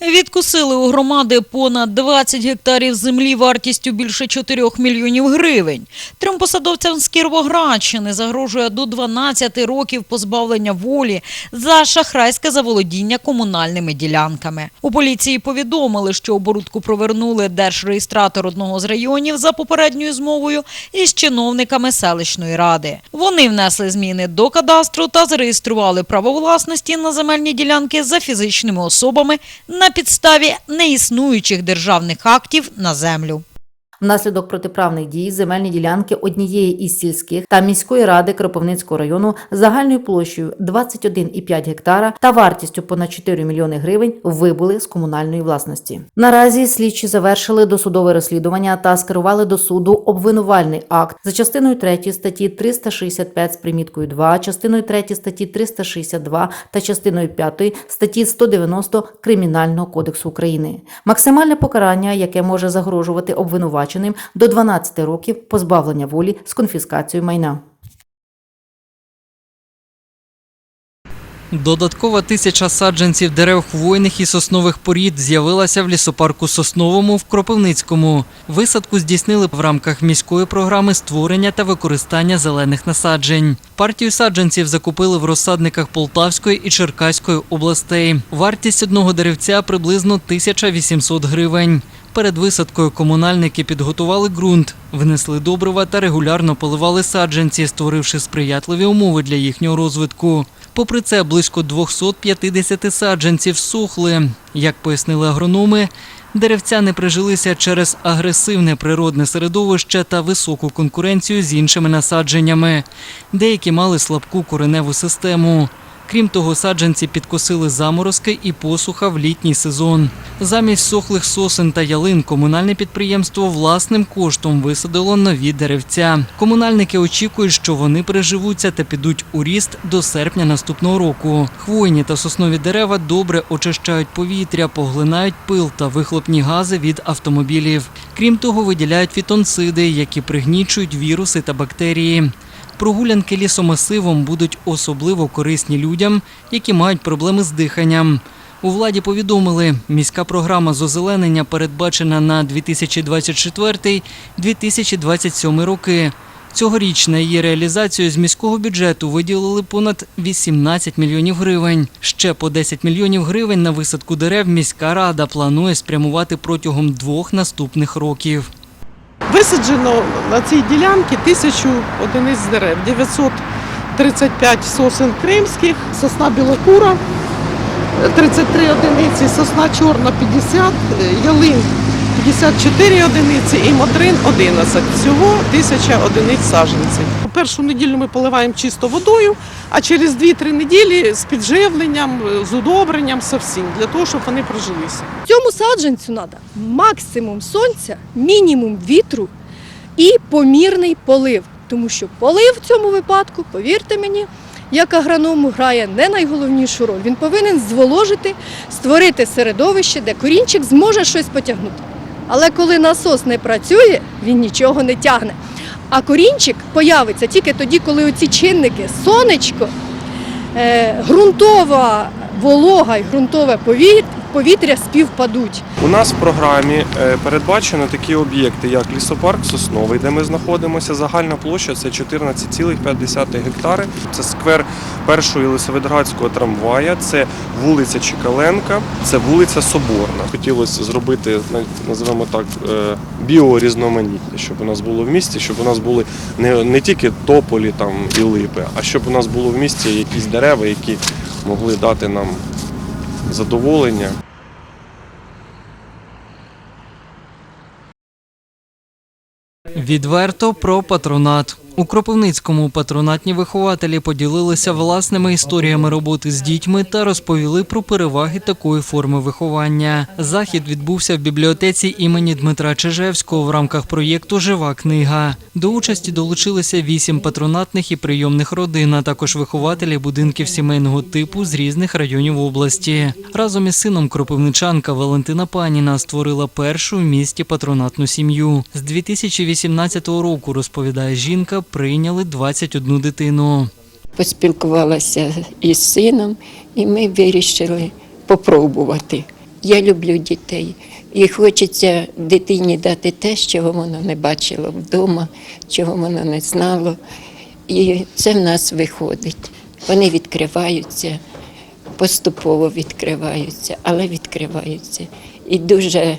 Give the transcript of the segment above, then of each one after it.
Відкусили у громади понад 20 гектарів землі вартістю більше 4 мільйонів гривень. Трьом посадовцям з Кіровоградщини загрожує до 12 років позбавлення волі за шахрайське заволодіння комунальними ділянками. У поліції повідомили, що оборудку провернули держреєстратор одного з районів за попередньою змовою із чиновниками селищної ради. Вони внесли зміни до кадастру та зареєстрували право власності на земельні ділянки за фізичними особами на підставі неіснуючих державних актів на землю. Внаслідок протиправних дій земельні ділянки однієї із сільських та міської ради Кропивницького району загальною площею 21,5 гектара та вартістю понад 4 мільйони гривень вибули з комунальної власності. Наразі слідчі завершили досудове розслідування та скерували до суду обвинувальний акт за частиною 3 статті 365 з приміткою 2, частиною 3 статті 362 та частиною 5 статті 190 Кримінального кодексу України. Максимальне покарання, яке може загрожувати обвинуваченим до 12 років позбавлення волі з конфіскацією майна. Додаткова тисяча саджанців дерев хвойних і соснових порід з'явилася в лісопарку Сосновому в Кропивницькому. Висадку здійснили в рамках міської програми створення та використання зелених насаджень. Партію саджанців закупили в розсадниках Полтавської і Черкаської областей. Вартість одного деревця приблизно 1800 гривень. Перед висадкою комунальники підготували ґрунт, внесли добрива та регулярно поливали саджанці, створивши сприятливі умови для їхнього розвитку. Попри це, близько 250 саджанців сухли. Як пояснили агрономи, деревця не прижилися через агресивне природне середовище та високу конкуренцію з іншими насадженнями. Деякі мали слабку кореневу систему. Крім того, саджанці підкосили заморозки і посуха в літній сезон. Замість сохлих сосен та ялин комунальне підприємство власним коштом висадило нові деревця. Комунальники очікують, що вони переживуться та підуть у ріст до серпня наступного року. Хвойні та соснові дерева добре очищають повітря, поглинають пил та вихлопні гази від автомобілів. Крім того, виділяють фітонциди, які пригнічують віруси та бактерії. Прогулянки лісомасивом будуть особливо корисні людям, які мають проблеми з диханням. У владі повідомили, міська програма з озеленення передбачена на 2024-2027 роки. Цьогоріч на її реалізацію з міського бюджету виділили понад 18 мільйонів гривень. Ще по 10 мільйонів гривень на висадку дерев міська рада планує спрямувати протягом двох наступних років. Висаджено на цій ділянці тисячу одиниць дерев, 935 сосен кримських, сосна білокура, 33 одиниці, сосна чорна 50, ялин 54 одиниці і модрин 11. Всього тисяча одиниць саджанців. Першу неділю ми поливаємо чисто водою, а через 2-3 неділі з підживленням, з удобренням, всім, для того, щоб вони прижилися. Цьому саджанцю треба максимум сонця, мінімум вітру і помірний полив. Тому що полив в цьому випадку, повірте мені, як агроному грає не найголовнішу роль. Він повинен зволожити, створити середовище, де корінчик зможе щось потягнути. Але коли насос не працює, він нічого не тягне. А корінчик появиться тільки тоді, коли оці чинники сонечко, е, ґрунтова волога і ґрунтове повітря, співпадуть. У нас в програмі е, передбачено такі об'єкти, як лісопарк Сосновий, де ми знаходимося. Загальна площа це 14,5 гектари. Це сквер першого Єлисаветградського трамвая, це вулиця Чекаленка, це вулиця Соборна. Хотілося зробити, називаємо так, е, біорізноманіття, щоб у нас було в місті, щоб у нас були не, не тільки тополі там і липи, а щоб у нас було в місті якісь дерева, які могли дати нам задоволення. Відверто про патронат. У Кропивницькому патронатні вихователі поділилися власними історіями роботи з дітьми та розповіли про переваги такої форми виховання. Захід відбувся в бібліотеці імені Дмитра Чижевського в рамках проєкту Жива книга. До участі долучилися вісім патронатних і прийомних родин, а також вихователі будинків сімейного типу з різних районів області. Разом із сином кропивничанка Валентина Паніна створила першу в місті патронатну сім'ю. З 2018 року розповідає жінка, прийняли 21 дитину. поспілкувалася із сином, і ми вирішили попробувати. Я люблю дітей. І хочеться дитині дати те, чого воно не бачило вдома, чого воно не знало. І це в нас виходить. Вони відкриваються, поступово відкриваються, але відкриваються. І дуже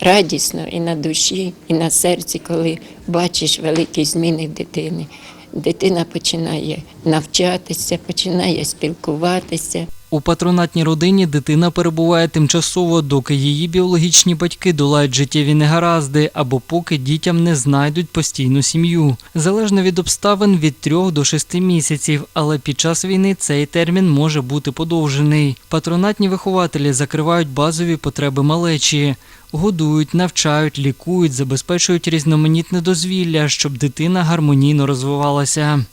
радісно і на душі, і на серці, коли бачиш великі зміни дитини. Дитина починає навчатися, починає спілкуватися. У патронатній родині дитина перебуває тимчасово, доки її біологічні батьки долають життєві негаразди або поки дітям не знайдуть постійну сім'ю. Залежно від обставин від 3 до 6 місяців, але під час війни цей термін може бути подовжений. Патронатні вихователі закривають базові потреби малечі. Годують, навчають, лікують, забезпечують різноманітне дозвілля, щоб дитина гармонійно розвивалася.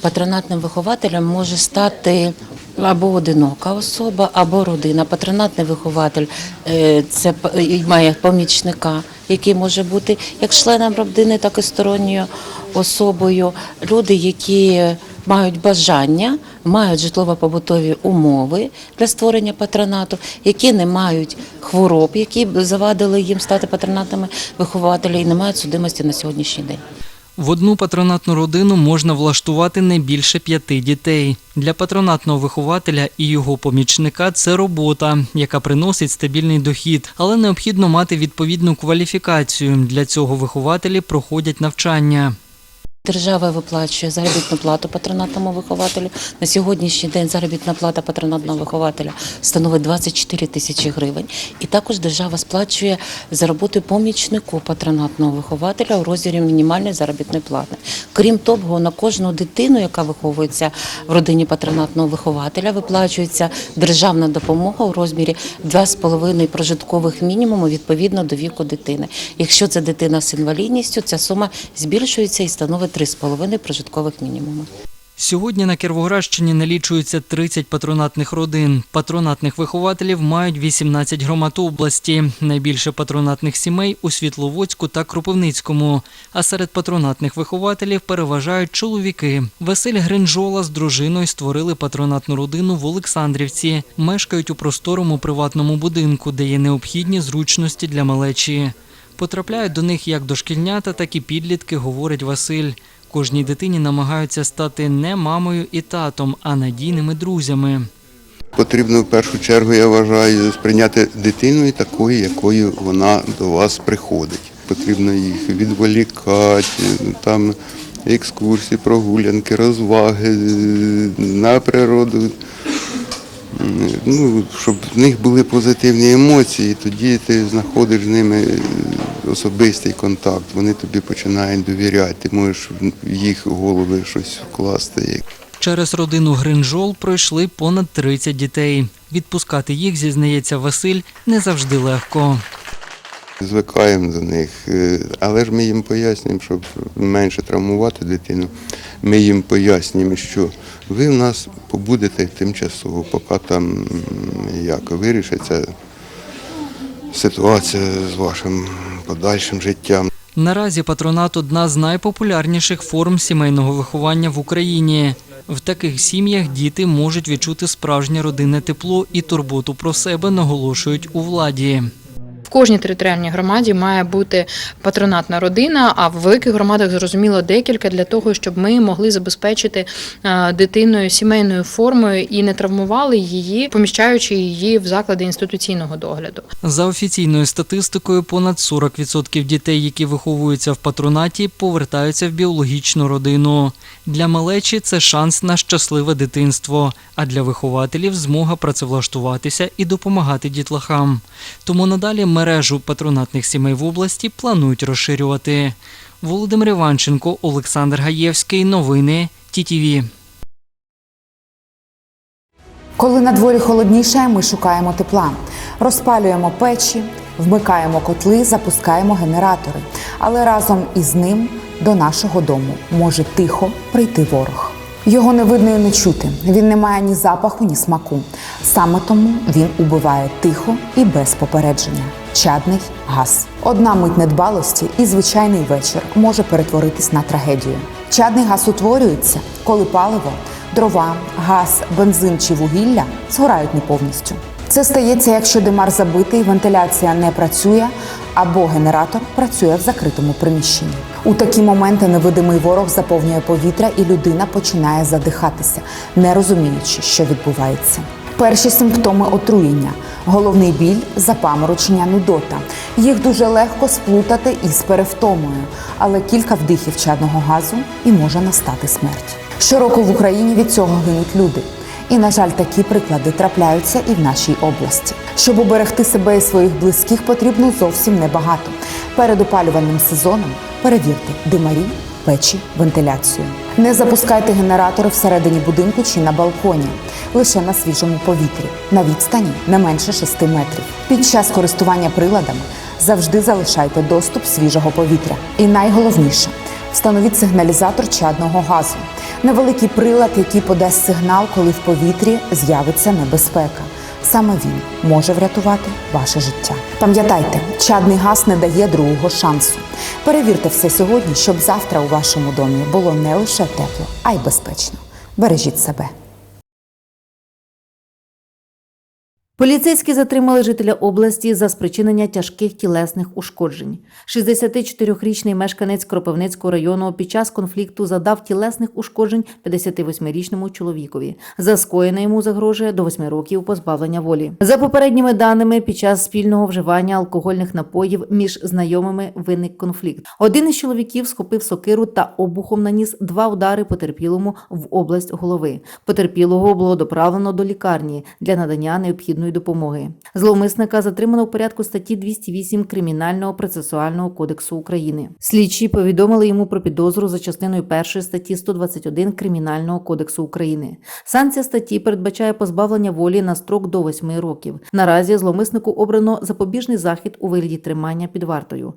Патронатним вихователем може стати або одинока особа, або родина. Патронатний вихователь е, це має помічника, який може бути як членом родини, так і сторонньою особою. Люди, які мають бажання, мають житлово-побутові умови для створення патронату, які не мають хвороб, які завадили їм стати патронатними вихователями і не мають судимості на сьогоднішній день. В одну патронатну родину можна влаштувати не більше п'яти дітей. Для патронатного вихователя і його помічника це робота, яка приносить стабільний дохід, але необхідно мати відповідну кваліфікацію. Для цього вихователі проходять навчання. Держава виплачує заробітну плату патронатному вихователю. На сьогоднішній день заробітна плата патронатного вихователя становить 24 тисячі гривень. І також держава сплачує за роботу помічнику патронатного вихователя у розмірі мінімальної заробітної плати. Крім того, на кожну дитину, яка виховується в родині патронатного вихователя, виплачується державна допомога у розмірі 2,5 прожиткових мінімуму відповідно до віку дитини. Якщо це дитина з інвалідністю, ця сума збільшується і становить 3,5 прожиткових мінімуму. Сьогодні на Кіровоградщині налічується 30 патронатних родин. Патронатних вихователів мають 18 громад області. Найбільше патронатних сімей у Світловодську та Кропивницькому. А серед патронатних вихователів переважають чоловіки. Василь Гринжола з дружиною створили патронатну родину в Олександрівці. Мешкають у просторому приватному будинку, де є необхідні зручності для малечі. Потрапляють до них як дошкільнята, так і підлітки, говорить Василь. Кожній дитині намагаються стати не мамою і татом, а надійними друзями. Потрібно в першу чергу, я вважаю, сприйняти дитиною такою, якою вона до вас приходить. Потрібно їх відволікати, там екскурсії, прогулянки, розваги е, на природу. Ну, щоб в них були позитивні емоції, тоді ти знаходиш з ними е, особистий контакт. Вони тобі починають довіряти, ти можеш в їх голови щось вкласти. Через родину Гринжол пройшли понад 30 дітей. Відпускати їх, зізнається Василь, не завжди легко. Звикаємо до них, е, але ж ми їм пояснюємо, щоб менше травмувати дитину. Ми їм пояснюємо, що ви в нас побудете тимчасово, поки там як вирішиться ситуація з вашим подальшим життям. Наразі патронат одна з найпопулярніших форм сімейного виховання в Україні. В таких сім'ях діти можуть відчути справжнє родинне тепло і турботу про себе, наголошують у владі. Кожній територіальній громаді має бути патронатна родина, а в великих громадах зрозуміло декілька для того, щоб ми могли забезпечити е, дитиною сімейною формою і не травмували її, поміщаючи її в заклади інституційного догляду. За офіційною статистикою, понад 40% дітей, які виховуються в патронаті, повертаються в біологічну родину. Для малечі це шанс на щасливе дитинство, а для вихователів змога працевлаштуватися і допомагати дітлахам. Тому надалі мережу патронатних сімей в області планують розширювати. Володимир Іванченко, Олександр Гаєвський. Новини ТІТІВІ. Коли на дворі холодніше, ми шукаємо тепла, розпалюємо печі, вмикаємо котли, запускаємо генератори. Але разом із ним до нашого дому може тихо прийти ворог. Його не видно і не чути. Він не має ні запаху, ні смаку. Саме тому він убиває тихо і без попередження. Чадний газ. Одна мить недбалості і звичайний вечір може перетворитись на трагедію. Чадний газ утворюється, коли паливо, дрова, газ, бензин чи вугілля згорають не повністю. Це стається, якщо димар забитий, вентиляція не працює або генератор працює в закритому приміщенні. У такі моменти невидимий ворог заповнює повітря, і людина починає задихатися, не розуміючи, що відбувається. Перші симптоми отруєння: головний біль, запаморочення, нудота. Їх дуже легко сплутати із перевтомою, але кілька вдихів чадного газу і може настати смерть. Щороку в Україні від цього гинуть люди. І, на жаль, такі приклади трапляються і в нашій області. Щоб уберегти себе і своїх близьких, потрібно зовсім небагато. Перед опалювальним сезоном перевірте димарі, печі, вентиляцію. Не запускайте генератори всередині будинку чи на балконі, лише на свіжому повітрі, на відстані не менше 6 метрів. Під час користування приладами завжди залишайте доступ свіжого повітря. І найголовніше встановіть сигналізатор чадного газу. Невеликий прилад, який подасть сигнал, коли в повітрі з'явиться небезпека. Саме він може врятувати ваше життя. Пам'ятайте, чадний газ не дає другого шансу. Перевірте все сьогодні, щоб завтра у вашому домі було не лише тепло, а й безпечно. Бережіть себе. Поліцейські затримали жителя області за спричинення тяжких тілесних ушкоджень. 64-річний мешканець Кропивницького району під час конфлікту завдав тілесних ушкоджень 58-річному чоловікові. За скоєне йому загрожує до 8 років позбавлення волі. За попередніми даними, під час спільного вживання алкогольних напоїв між знайомими виник конфлікт. Один із чоловіків схопив сокиру та обухом наніс два удари потерпілому в область голови. Потерпілого було доправлено до лікарні для надання необхідної допомоги. Зловмисника затримано в порядку статті 208 Кримінального процесуального кодексу України. Слідчі повідомили йому про підозру за частиною першої статті 121 Кримінального кодексу України. Санкція статті передбачає позбавлення волі на строк до 8 років. Наразі зловмиснику обрано запобіжний захід у вигляді тримання під вартою.